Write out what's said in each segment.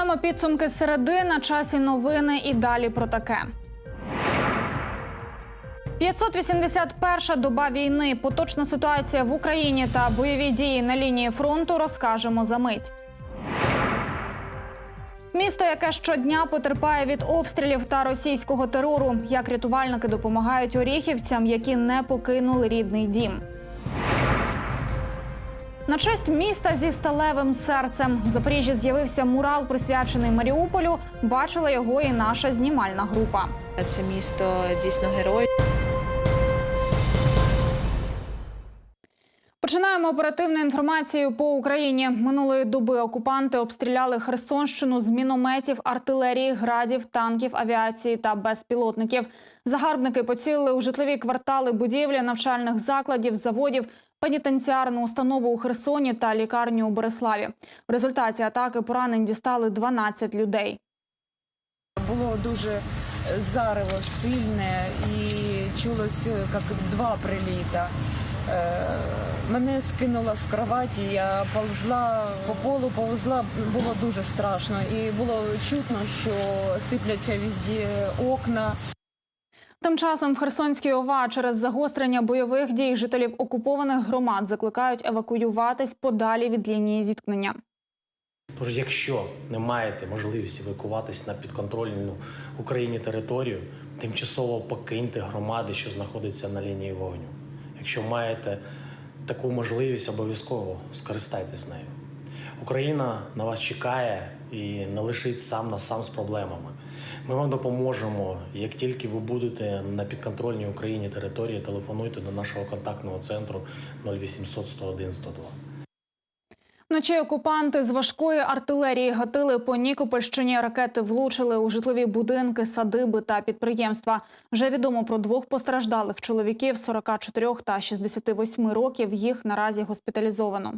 Підбиваємо підсумки середи на часі новини і далі про таке. 581 доба війни. Поточна ситуація в Україні та бойові дії на лінії фронту розкажемо за мить. Місто, яке щодня потерпає від обстрілів та російського терору, як рятувальники допомагають оріхівцям, які не покинули рідний дім. На честь міста зі сталевим серцем у Запоріжжі з'явився мурал, присвячений Маріуполю. Бачила його і наша знімальна група. Це місто дійсно герой. Починаємо оперативну інформацію по Україні. Минулої доби окупанти обстріляли Херсонщину з мінометів, артилерії, градів, танків, авіації та безпілотників. Загарбники поцілили у житлові квартали, будівлі, навчальних закладів, заводів, пенітенціарну установу у Херсоні та лікарню у Береславі. В результаті атаки поранень дістали 12 людей. Було дуже е, зарево сильне і чулось е, як два приліта. Е, Мене скинуло з кроваті, я ползла по полу, повзла, було дуже страшно. І було чутно, що сипляться везде окна. Тим часом в Херсонській ОВА через загострення бойових дій жителів окупованих громад закликають евакуюватись подалі від лінії зіткнення. Тож, якщо не маєте можливості евакуватись на підконтрольну Україні територію, тимчасово покиньте громади, що знаходяться на лінії вогню. Якщо маєте таку можливість, обов'язково скористайтесь нею. Україна на вас чекає і не лишить сам на сам з проблемами. Ми вам допоможемо. Як тільки ви будете на підконтрольній Україні території, телефонуйте до нашого контактного центру 0800 101 102. Вночі окупанти з важкої артилерії гатили по Нікопольщині. Ракети влучили у житлові будинки, садиби та підприємства. Вже відомо про двох постраждалих чоловіків 44 та 68 років. Їх наразі госпіталізовано.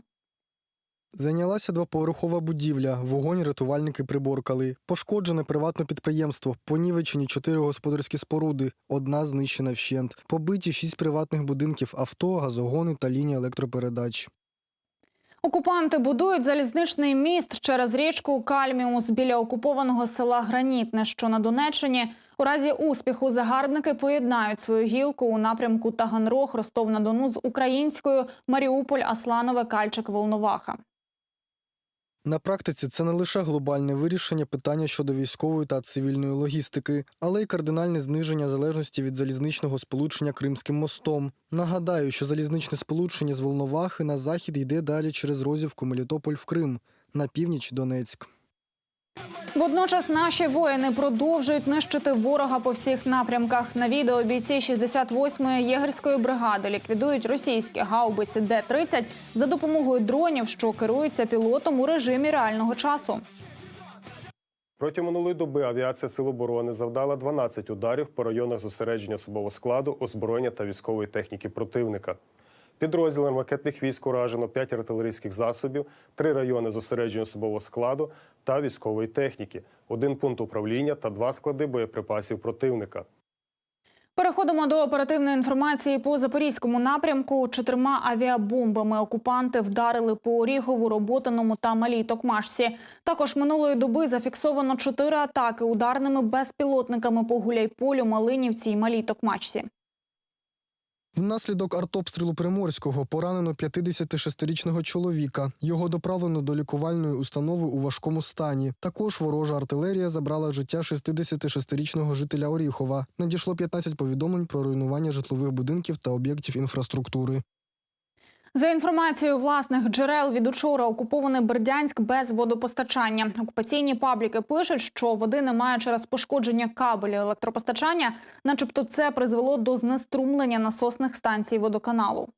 Зайнялася двоповерхова будівля. Вогонь рятувальники приборкали. Пошкоджене приватне підприємство. Понівечені чотири господарські споруди. Одна знищена вщент. Побиті шість приватних будинків, авто, газогони та лінія електропередач. Окупанти будують залізничний міст через річку Кальміус біля окупованого села Гранітне, що на Донеччині. У разі успіху загарбники поєднають свою гілку у напрямку Таганрог, Ростов-на-Дону з українською Маріуполь, Асланове, Кальчик, Волноваха. На практиці це не лише глобальне вирішення питання щодо військової та цивільної логістики, але й кардинальне зниження залежності від залізничного сполучення Кримським мостом. Нагадаю, що залізничне сполучення з Волновахи на захід йде далі через Розівку Мелітополь в Крим, на північ Донецьк. Водночас наші воїни продовжують нищити ворога по всіх напрямках. На відео бійці 68-ї єгерської бригади ліквідують російські гаубиці Д-30 за допомогою дронів, що керуються пілотом у режимі реального часу. Протягом минулої доби авіація Сил оборони завдала 12 ударів по районах зосередження особового складу, озброєння та військової техніки противника. Підрозділом ракетних військ уражено 5 артилерійських засобів, 3 райони зосередження особового складу та військової техніки, один пункт управління та два склади боєприпасів противника. Переходимо до оперативної інформації по запорізькому напрямку. Чотирма авіабомбами окупанти вдарили по Орігову, Роботиному та Малій Токмашці. Також минулої доби зафіксовано чотири атаки ударними безпілотниками по Гуляйполю, Малинівці і Малій Токмачці. Внаслідок артобстрілу Приморського поранено 56-річного чоловіка. Його доправлено до лікувальної установи у важкому стані. Також ворожа артилерія забрала життя 66-річного жителя Оріхова. Надійшло 15 повідомлень про руйнування житлових будинків та об'єктів інфраструктури. За інформацією власних джерел від учора окупований Бердянськ без водопостачання. Окупаційні пабліки пишуть, що води немає через пошкодження кабелів електропостачання, начебто це призвело до знеструмлення насосних станцій водоканалу.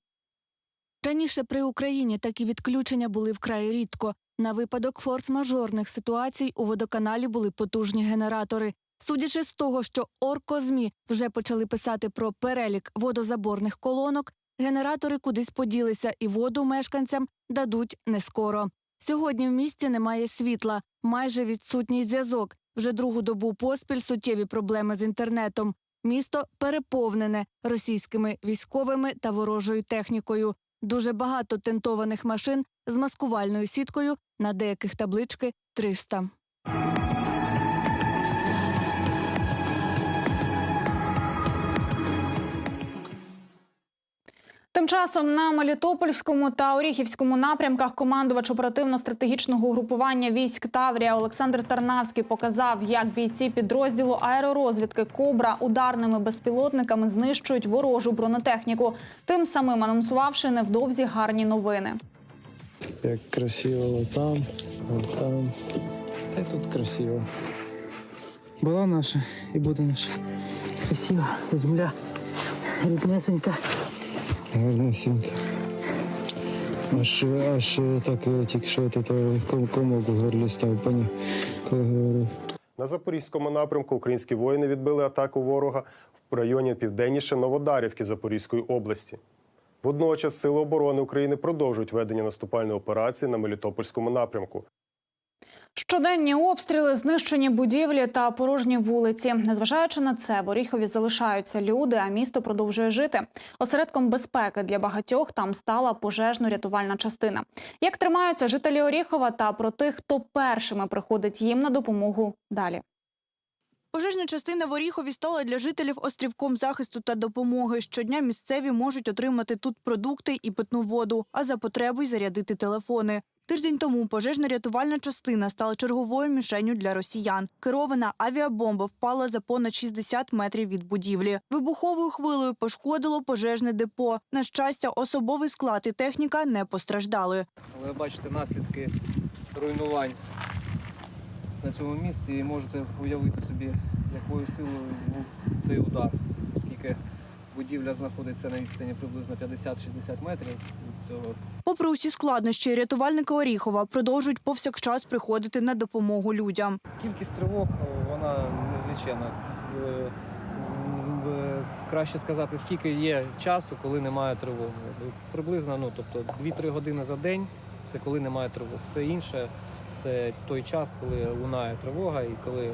Раніше при Україні такі відключення були вкрай рідко. На випадок форс-мажорних ситуацій у водоканалі були потужні генератори. Судячи з того, що оркозмі вже почали писати про перелік водозаборних колонок, генератори кудись поділися і воду мешканцям дадуть не скоро. Сьогодні в місті немає світла, майже відсутній зв'язок. Вже другу добу поспіль суттєві проблеми з інтернетом. Місто переповнене російськими військовими та ворожою технікою. Дуже багато тентованих машин з маскувальною сіткою, на деяких таблички 300. Тим часом на Мелітопольському та Оріхівському напрямках командувач оперативно-стратегічного угрупування військ Таврія Олександр Тарнавський показав, як бійці підрозділу аеророзвідки Кобра ударними безпілотниками знищують ворожу бронетехніку, тим самим анонсувавши невдовзі гарні новини. Як красиво там, там. Та тут красиво. Була наша і буде наша. Красива земля. Ріднесенька. Гарнесенька. Аж, аж так е, тільки що це комок у горлі став, пані, коли говорив. На запорізькому напрямку українські воїни відбили атаку ворога в районі південніше Новодарівки Запорізької області. Водночас Сили оборони України продовжують ведення наступальної операції на Мелітопольському напрямку. Щоденні обстріли, знищені будівлі та порожні вулиці. Незважаючи на це, в Оріхові залишаються люди, а місто продовжує жити. Осередком безпеки для багатьох там стала пожежно-рятувальна частина. Як тримаються жителі Оріхова та про тих, хто першими приходить їм на допомогу далі. Пожежна частина в Оріхові стала для жителів острівком захисту та допомоги. Щодня місцеві можуть отримати тут продукти і питну воду, а за потреби й зарядити телефони. Тиждень тому пожежна рятувальна частина стала черговою мішенню для росіян. Керована авіабомба впала за понад 60 метрів від будівлі. Вибуховою хвилею пошкодило пожежне депо. На щастя, особовий склад і техніка не постраждали. Ви бачите наслідки руйнувань на цьому місці і можете уявити собі, якою силою був цей удар, оскільки будівля знаходиться на відстані приблизно 50-60 метрів від цього Попри усі складнощі, рятувальники Оріхова продовжують повсякчас приходити на допомогу людям. Кількість тривог е, вона незлічена. Е, е, Краще сказати, скільки є часу, коли немає тривоги. Приблизно ну, тобто 2-3 години за день це коли немає тривог. Все інше це той час, коли лунає тривога і коли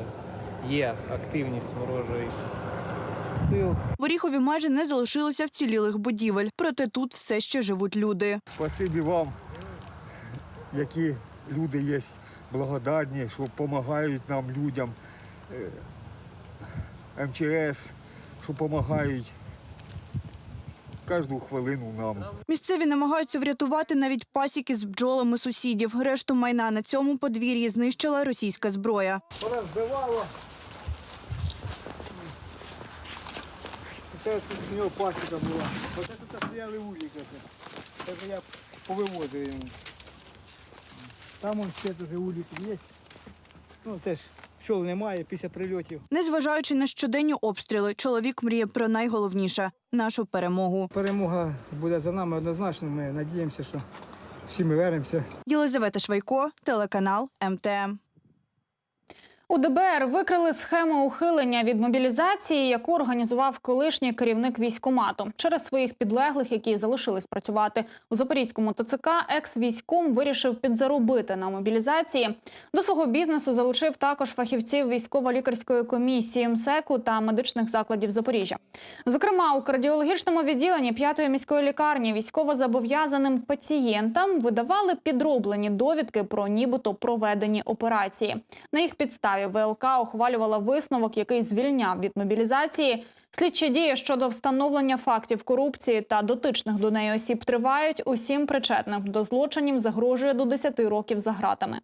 є активність ворожої сил. В Оріхові майже не залишилося вцілілих будівель, проте тут все ще живуть люди. Спасибі вам, які люди є благодарні, що допомагають нам, людям, е, МЧС, що допомагають кожну хвилину нам. Місцеві намагаються врятувати навіть пасіки з бджолами сусідів. Решту майна на цьому подвір'ї знищила російська зброя. Порозбивало. Це тут у нього пасіка була. Оце тут стояли уліки. Це я повивозив йому. Там он ще дуже уліки є. Ну теж пчол немає після прильотів. Незважаючи на щоденні обстріли, чоловік мріє про найголовніше нашу перемогу. Перемога буде за нами однозначно. Ми надіємося, що всі ми вернемося. Єлизавета Швайко, телеканал МТМ. У ДБР викрили схему ухилення від мобілізації, яку організував колишній керівник військомату. Через своїх підлеглих, які залишились працювати у Запорізькому ТЦК, екс-військом вирішив підзаробити на мобілізації. До свого бізнесу залучив також фахівців військово-лікарської комісії МСЕКу та медичних закладів Запоріжжя. Зокрема, у кардіологічному відділенні п'ятої міської лікарні військовозобов'язаним пацієнтам видавали підроблені довідки про нібито проведені операції. На їх підставі ВЛК ухвалювала висновок, який звільняв від мобілізації. Слідчі дії щодо встановлення фактів корупції та дотичних до неї осіб тривають. Усім причетним до злочинів загрожує до 10 років за ґратами.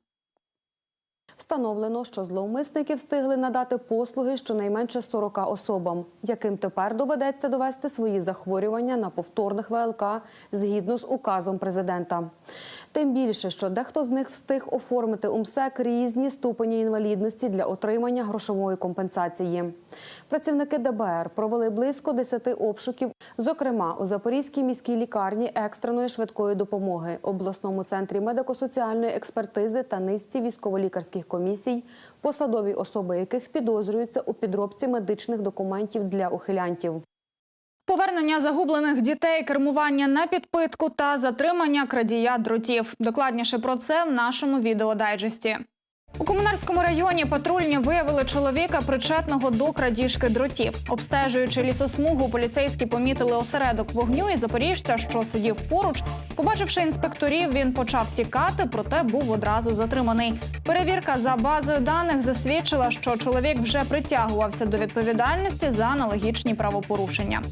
Встановлено, що зловмисники встигли надати послуги щонайменше 40 особам, яким тепер доведеться довести свої захворювання на повторних ВЛК згідно з указом президента. Тим більше, що дехто з них встиг оформити у МСЕК різні ступені інвалідності для отримання грошової компенсації. Працівники ДБР провели близько 10 обшуків, зокрема у Запорізькій міській лікарні екстреної швидкої допомоги, обласному центрі медико-соціальної експертизи та низці військово-лікарських комісій, посадові особи яких підозрюються у підробці медичних документів для ухилянтів. Повернення загублених дітей, кермування на підпитку та затримання крадія дротів. Докладніше про це в нашому відеодайджесті. У Комунарському районі патрульні виявили чоловіка, причетного до крадіжки дротів. Обстежуючи лісосмугу, поліцейські помітили осередок вогню і запоріжця, що сидів поруч. Побачивши інспекторів, він почав тікати, проте був одразу затриманий. Перевірка за базою даних засвідчила, що чоловік вже притягувався до відповідальності за аналогічні правопорушення.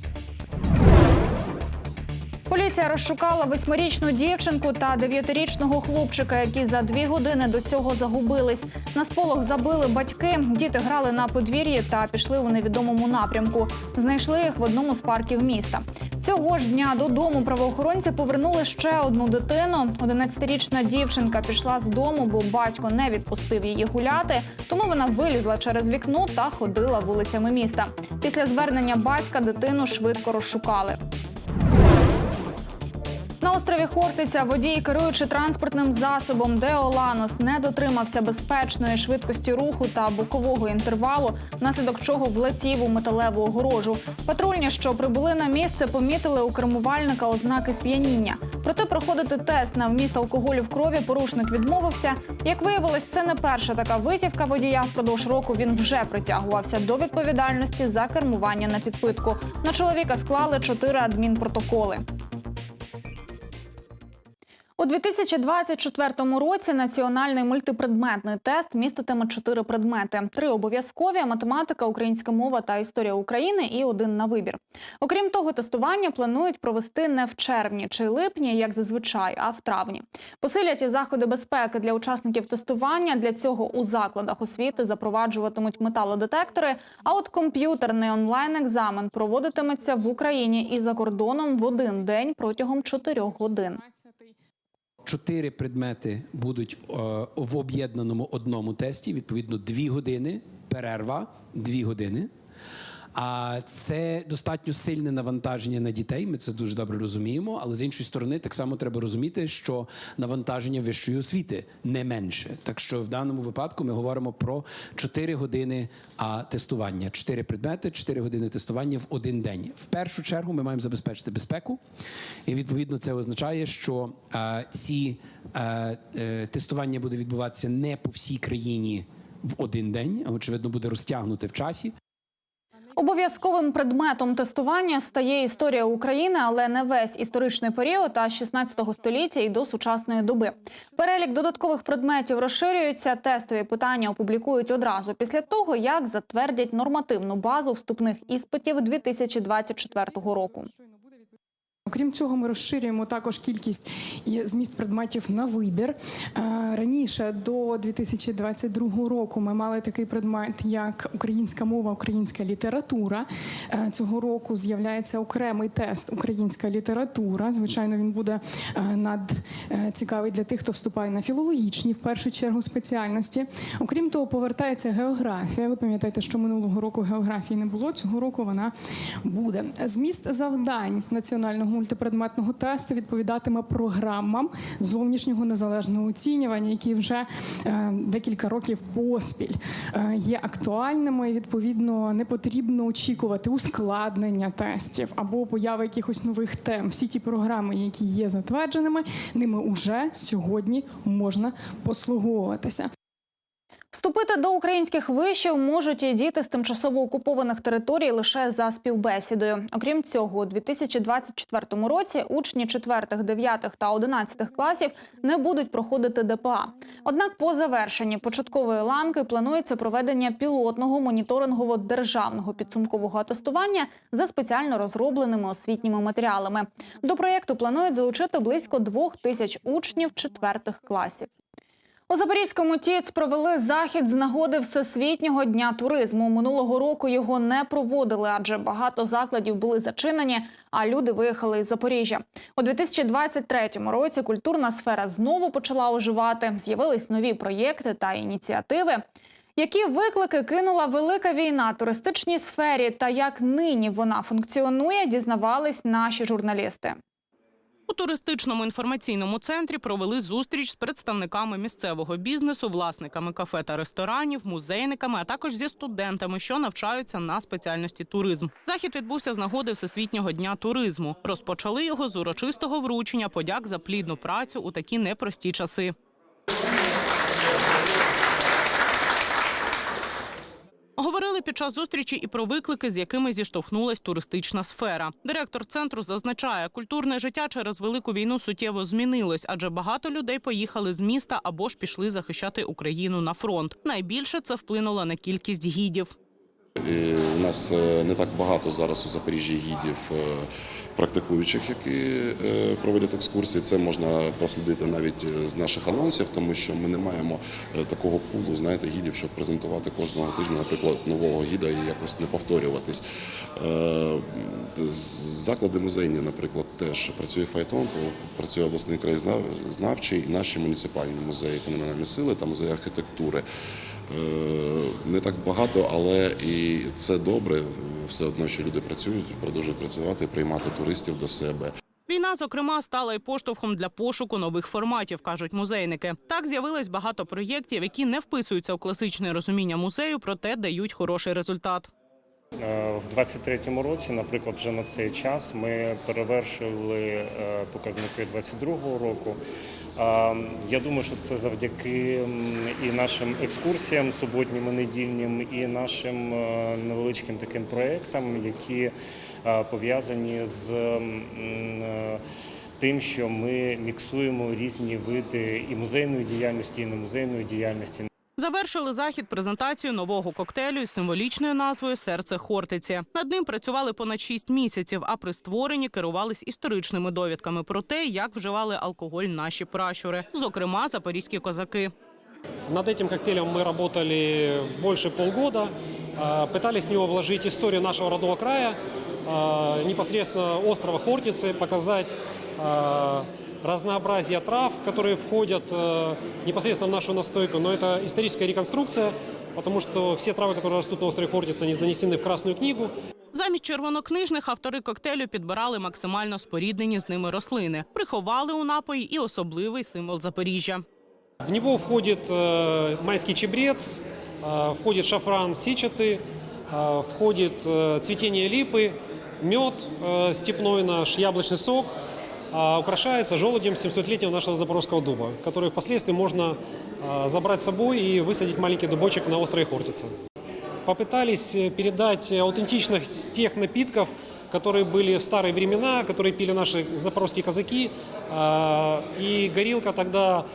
Поліція розшукала восьмирічну дівчинку та дев'ятирічного хлопчика, які за дві години до цього загубились. На сполох забили батьки. Діти грали на подвір'ї та пішли у невідомому напрямку. Знайшли їх в одному з парків міста. Цього ж дня додому правоохоронці повернули ще одну дитину. 11-річна дівчинка пішла з дому, бо батько не відпустив її гуляти. Тому вона вилізла через вікно та ходила вулицями міста. Після звернення батька дитину швидко розшукали. На острові Хортиця водій, керуючи транспортним засобом Део Ланос, не дотримався безпечної швидкості руху та бокового інтервалу, внаслідок чого влетів у металеву огорожу. Патрульні, що прибули на місце, помітили у кермувальника ознаки сп'яніння. Проте проходити тест на вміст алкоголю в крові порушник відмовився. Як виявилось, це не перша така витівка водія. Впродовж року він вже притягувався до відповідальності за кермування на підпитку. На чоловіка склали чотири адмінпротоколи. У 2024 році національний мультипредметний тест міститиме чотири предмети: три обов'язкові математика, українська мова та історія України і один на вибір. Окрім того, тестування планують провести не в червні чи липні, як зазвичай, а в травні. Посилять і заходи безпеки для учасників тестування. Для цього у закладах освіти запроваджуватимуть металодетектори. А от комп'ютерний онлайн-екзамен проводитиметься в Україні і за кордоном в один день протягом чотирьох годин. Чотири предмети будуть е, в об'єднаному одному тесті. Відповідно, дві години, перерва, дві години. А це достатньо сильне навантаження на дітей. Ми це дуже добре розуміємо. Але з іншої сторони, так само треба розуміти, що навантаження вищої освіти не менше. Так що в даному випадку ми говоримо про 4 години а, тестування, 4 предмети, 4 години тестування в один день. В першу чергу ми маємо забезпечити безпеку, і відповідно це означає, що е, ці е, е, тестування буде відбуватися не по всій країні в один день, а очевидно буде розтягнути в часі. Обов'язковим предметом тестування стає історія України, але не весь історичний період, а з 16 століття і до сучасної доби. Перелік додаткових предметів розширюється. Тестові питання опублікують одразу після того, як затвердять нормативну базу вступних іспитів 2024 року. Окрім цього, ми розширюємо також кількість і зміст предметів на вибір. Е, Раніше до 2022 року ми мали такий предмет, як українська мова, українська література. Е, Цього року з'являється окремий тест Українська література. Звичайно, він буде е, над цікавий для тих, хто вступає на філологічні в першу чергу спеціальності. Окрім того, повертається географія. Ви пам'ятаєте, що минулого року географії не було. Цього року вона буде. Зміст завдань національного мультипредметного тесту відповідатиме програмам зовнішнього незалежного оцінювання, які вже е, декілька років поспіль е, є актуальними. І, Відповідно, не потрібно очікувати ускладнення тестів або появи якихось нових тем. Всі ті програми, які є затвердженими, ними уже сьогодні можна послуговуватися. Вступити до українських вишів можуть і діти з тимчасово окупованих територій лише за співбесідою. Окрім цього, у 2024 році учні 4, 9 та 11 класів не будуть проходити ДПА. Однак, по завершенні початкової ланки планується проведення пілотного моніторингово державного підсумкового атестування за спеціально розробленими освітніми матеріалами. До проєкту планують залучити близько двох тисяч учнів четвертих класів. У Запорізькому ТІЦ провели захід з нагоди Всесвітнього дня туризму. Минулого року його не проводили, адже багато закладів були зачинені, а люди виїхали із Запоріжжя. У 2023 році культурна сфера знову почала оживати. З'явились нові проєкти та ініціативи. Які виклики кинула велика війна туристичній сфері та як нині вона функціонує, дізнавались наші журналісти. Туристичному інформаційному центрі провели зустріч з представниками місцевого бізнесу, власниками кафе та ресторанів, музейниками, а також зі студентами, що навчаються на спеціальності туризм. Захід відбувся з нагоди Всесвітнього дня туризму. Розпочали його з урочистого вручення подяк за плідну працю у такі непрості часи. Говорили під час зустрічі і про виклики, з якими зіштовхнулась туристична сфера. Директор центру зазначає, культурне життя через велику війну суттєво змінилось, адже багато людей поїхали з міста або ж пішли захищати Україну на фронт. Найбільше це вплинуло на кількість гідів. І у нас е, не так багато зараз у Запоріжжі гідів е, практикуючих, які е, проводять екскурсії. Це можна прослідити навіть е, з наших анонсів, тому що ми не маємо е, такого пулу, знаєте, гідів, щоб презентувати кожного тижня, наприклад, нового гіда і якось не повторюватись. Заклади музейні, наприклад, теж працює файтон, працює обласний краєзнавчий і наші муніципальні музеї феноменальної сили та музеї архітектури. Не так багато, але і це добре. Все одно, що люди працюють, продовжують працювати, приймати туристів до себе. Війна, зокрема, стала й поштовхом для пошуку нових форматів, кажуть музейники. Так з'явилось багато проєктів, які не вписуються у класичне розуміння музею, проте дають хороший результат. Е, В 23-му році, наприклад, вже на цей час ми перевершили е, показники 22-го року. Я думаю, що це завдяки і нашим екскурсіям суботнім і недільним, і нашим е, невеличким таким проєктам, які е, пов'язані з м, е, тим, що ми міксуємо різні види і музейної діяльності, і немузейної діяльності. Завершили захід презентацією нового коктейлю із символічною назвою Серце Хортиці. Над ним працювали понад шість місяців, а при створенні керувались історичними довідками про те, як вживали алкоголь наші пращури, зокрема запорізькі козаки. Над этим коктейлем мы работали больше полгода, а, пытались в него вложить историю нашего родного края, а, непосредственно острова Хортицы, показать а, разнообразие трав, которые входят э, непосредственно в нашу настойку, но это историческая реконструкция, потому что все травы, которые растут на острове Хортица, они занесены в Красную книгу. Замість червонокнижних автори коктейлю підбирали максимально споріднені з ними рослини, приховали у напої і особливий символ Запоріжжя. В него входит э, майский чебрец, э, входит шафран сичатый, э, входит э, цветение липы, Мед э, степной наш, яблочный сок, а украшается желудем 700-летнего нашего запорожского дуба, который впоследствии можно э, забрать с собой и высадить маленький дубочек на острове Хортица. Попытались э, передать аутентичность тех напитков, которые были в старые времена, которые пили наши запорожские казаки. А, И горилка тогда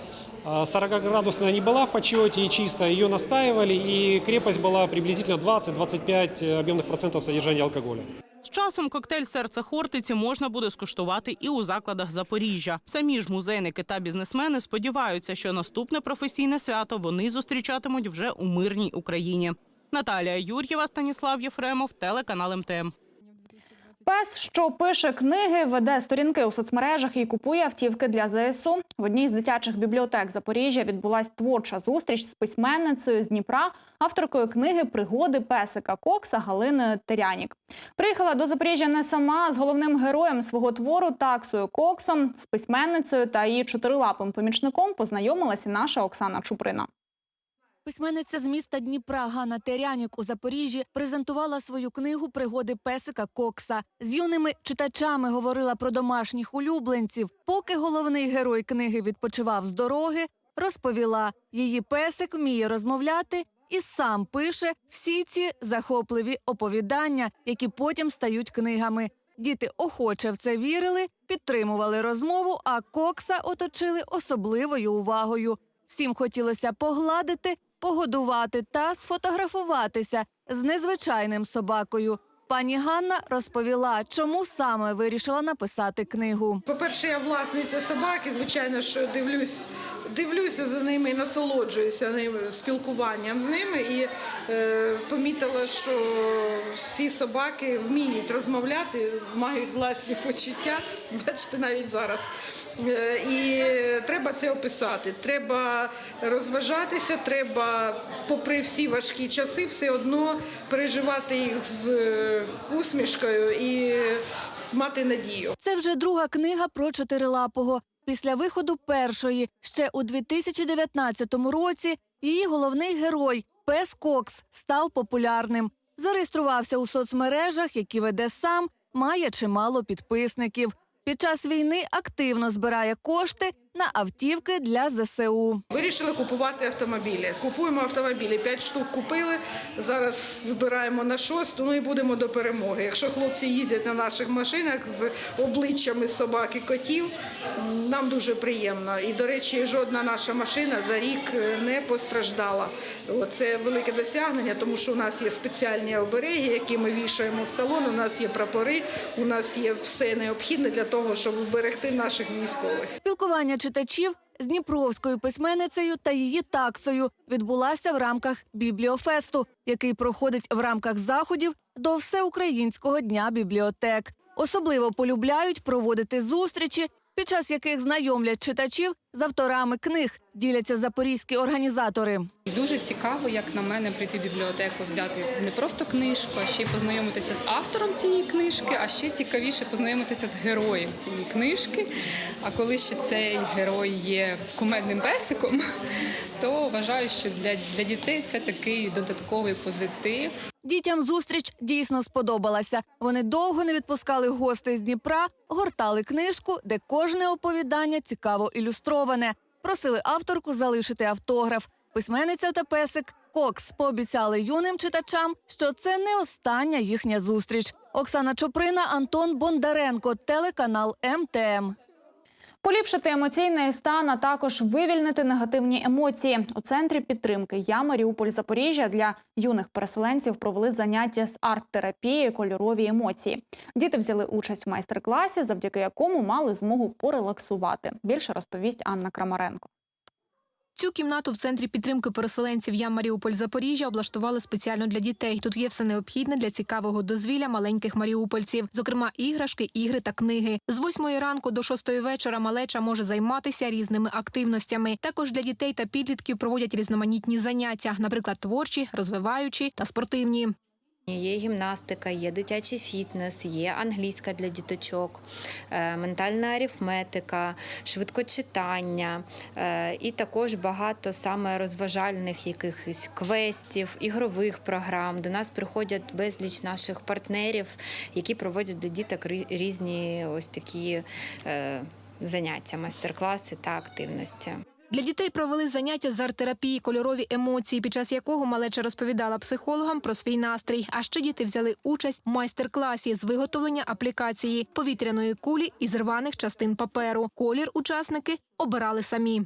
40-градусная не была в почете и чисто, ее настаивали, и крепость была приблизительно 20-25 объемных процентов содержания алкоголя. Часом коктейль серце Хортиці можна буде скуштувати і у закладах Запоріжжя. Самі ж музейники та бізнесмени сподіваються, що наступне професійне свято вони зустрічатимуть вже у мирній Україні. Наталія Юр'єва, Станіслав Єфремов, телеканал МТМ. Пес, що пише книги, веде сторінки у соцмережах і купує автівки для ЗСУ. В одній з дитячих бібліотек Запоріжжя відбулась творча зустріч з письменницею з Дніпра, авторкою книги Пригоди песика Кокса Галиною Терянік. Приїхала до Запоріжжя не сама з головним героєм свого твору таксою Коксом, з письменницею та її чотирилапим помічником познайомилася наша Оксана Чуприна. Письменниця з міста Дніпра Ганна Терянік у Запоріжжі презентувала свою книгу Пригоди песика Кокса. З юними читачами говорила про домашніх улюбленців. Поки головний герой книги відпочивав з дороги, розповіла, її песик вміє розмовляти і сам пише всі ці захопливі оповідання, які потім стають книгами. Діти охоче в це вірили, підтримували розмову, а Кокса оточили особливою увагою. Всім хотілося погладити, погодувати та сфотографуватися з незвичайним собакою. Пані Ганна розповіла, чому саме вирішила написати книгу. По-перше, я власниця собаки, звичайно, що дивлюсь, дивлюся за ними і насолоджуюся ними, спілкуванням з ними. І е, помітила, що всі собаки вміють розмовляти, мають власні почуття. Бачите, навіть зараз. Е, і треба це описати. Треба розважатися, треба, попри всі важкі часи, все одно переживати їх з е, усмішкою і мати надію. Це вже друга книга про чотирилапого. Після виходу першої, ще у 2019 році, її головний герой пес Кокс став популярним. Зареєструвався у соцмережах, які веде сам, має чимало підписників. Під час війни активно збирає кошти на автівки для ЗСУ. Вирішили купувати автомобілі. Купуємо автомобілі. П'ять штук купили. Зараз збираємо на шосту. Ну і будемо до перемоги. Якщо хлопці їздять на наших машинах з обличчями собак і котів, нам дуже приємно. І до речі, жодна наша машина за рік е, не постраждала. Це велике досягнення, тому що у нас є спеціальні обереги, які ми вішаємо в салон. У нас є прапори, у нас є все необхідне для того, щоб вберегти наших військових. Спілкування читачів з дніпровською письменницею та її таксою відбулася в рамках бібліофесту, який проходить в рамках заходів до всеукраїнського дня бібліотек. Особливо полюбляють проводити зустрічі, під час яких знайомлять читачів з авторами книг, діляться запорізькі організатори. Дуже цікаво, як на мене, прийти в бібліотеку, взяти не просто книжку, а ще й познайомитися з автором цієї книжки, а ще цікавіше познайомитися з героєм цієї книжки. А коли ще цей герой є кумедним песиком, то вважаю, що для, для дітей це такий додатковий позитив. Дітям зустріч дійсно сподобалася. Вони довго не відпускали гостей з Дніпра, гортали книжку, де кожне оповідання цікаво ілюстроване. Просили авторку залишити автограф. Письменниця та песик Кокс пообіцяли юним читачам, що це не остання їхня зустріч. Оксана Чоприна, Антон Бондаренко, телеканал МТМ. Поліпшити емоційний стан, а також вивільнити негативні емоції. У центрі підтримки Я Маріуполь Запоріжжя для юних переселенців провели заняття з арт-терапії кольорові емоції. Діти взяли участь у майстер-класі, завдяки якому мали змогу порелаксувати. Більше розповість Анна Крамаренко. Цю кімнату в центрі підтримки переселенців Я Маріуполь Запоріжжя облаштували спеціально для дітей. Тут є все необхідне для цікавого дозвілля маленьких маріупольців, зокрема іграшки, ігри та книги. З 8 ранку до 6 вечора малеча може займатися різними активностями. Також для дітей та підлітків проводять різноманітні заняття, наприклад, творчі, розвиваючі та спортивні. Є гімнастика, є дитячий фітнес, є англійська для діточок, е, ментальна арифметика, швидкочитання е, і також багато саме розважальних якихось квестів, ігрових програм. До нас приходять безліч наших партнерів, які проводять для діток різні ось такі е, заняття, майстер-класи та активності. Для дітей провели заняття з арт-терапії кольорові емоції, під час якого малеча розповідала психологам про свій настрій. А ще діти взяли участь в майстер-класі з виготовлення аплікації повітряної кулі із рваних частин паперу. Колір учасники обирали самі.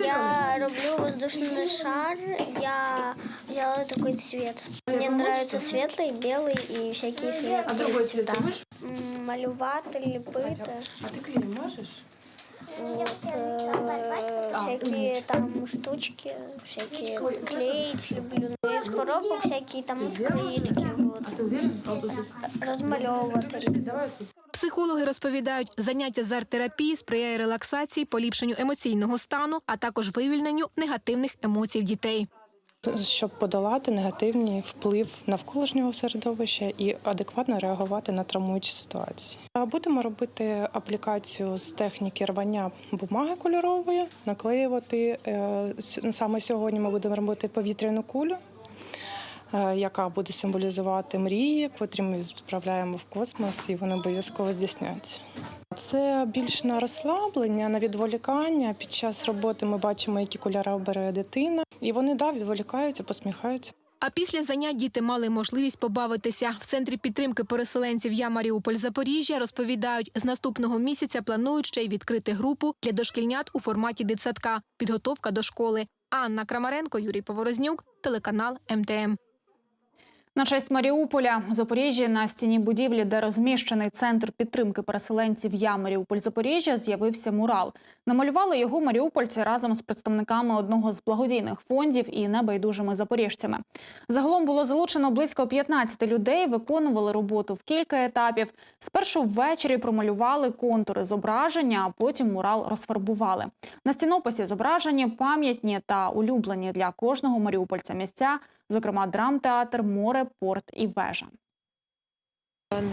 Я роблю воздушный шар. Я взяла такой цвет. Мне нравится светлый, белый и всякие светлые А другой цвет цвета. ты можешь? М, Малювати, ліпити. А ты клей можешь? Вот, э, всякие там штучки, всякие клеить люблю. Ну, Из коробок всякие там открытки. Вот. А ты уверен? Розмальовувати люблю. Психологи розповідають, заняття з арт-терапії сприяє релаксації, поліпшенню емоційного стану, а також вивільненню негативних емоцій в дітей. щоб подолати негативний вплив навколишнього середовища і адекватно реагувати на травмуючі ситуації. Будемо робити аплікацію з техніки рвання бумаги кольорової, наклеювати. Е, Саме сьогодні ми будемо робити повітряну кулю. Е, Яка буде символізувати мрії, котрі ми відправляємо в космос, і вони обов'язково здійсняться. Це більш на розслаблення, на відволікання. Під час роботи ми бачимо, які кольори обере дитина, і вони да відволікаються, посміхаються. А після занять діти мали можливість побавитися. В центрі підтримки переселенців Я Маріуполь Запоріжжя розповідають, з наступного місяця планують ще й відкрити групу для дошкільнят у форматі дитсадка. Підготовка до школи. Анна Крамаренко, Юрій Поворознюк, телеканал МТМ. На честь Маріуполя Запоріжжі на стіні будівлі, де розміщений центр підтримки переселенців Я Маріуполь Запоріжжя, з'явився мурал. Намалювали його маріупольці разом з представниками одного з благодійних фондів і небайдужими запоріжцями. Загалом було залучено близько 15 людей, виконували роботу в кілька етапів. Спершу ввечері промалювали контури зображення, а потім мурал розфарбували. На стінописі зображені пам'ятні та улюблені для кожного маріупольця місця, зокрема драмтеатр, море, порт і вежа.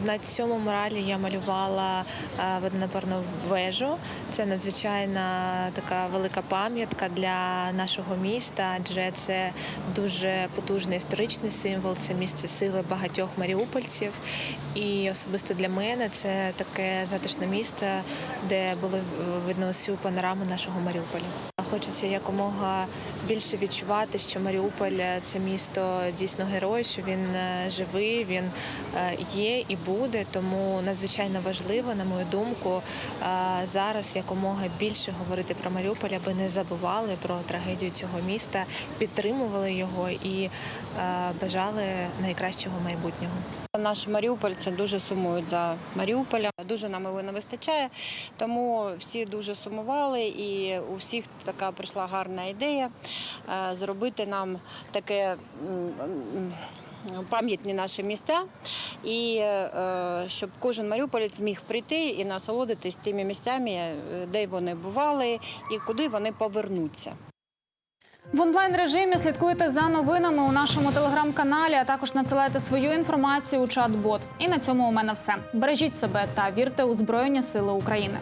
На цьому муралі я малювала е, водонапорну вежу. Це надзвичайна така велика пам'ятка для нашого міста, адже це дуже потужний історичний символ, це місце сили багатьох маріупольців. І особисто для мене це таке затишне місце, де було видно всю панораму нашого Маріуполя. Хочеться якомога більше відчувати, що Маріуполь це місто дійсно герой, що він е, живий, він е, є і буде. Тому надзвичайно важливо, на мою думку, е, зараз якомога більше говорити про Маріуполь, аби не забували про трагедію цього міста, підтримували його і е, бажали найкращого майбутнього. Наш Маріупольці дуже сумують за Маріуполем. Дуже нам його не вистачає, тому всі дуже сумували, і у всіх така прийшла гарна ідея е, зробити нам таке. Пам'ятні наші місця, і е, щоб кожен маріуполець зміг прийти і насолодитись тими місцями, е, де вони бували і куди вони повернуться. В онлайн режимі слідкуйте за новинами у нашому телеграм-каналі, а також надсилайте свою інформацію у чат-бот. І на цьому у мене все. Бережіть себе та вірте у Збройні Сили України.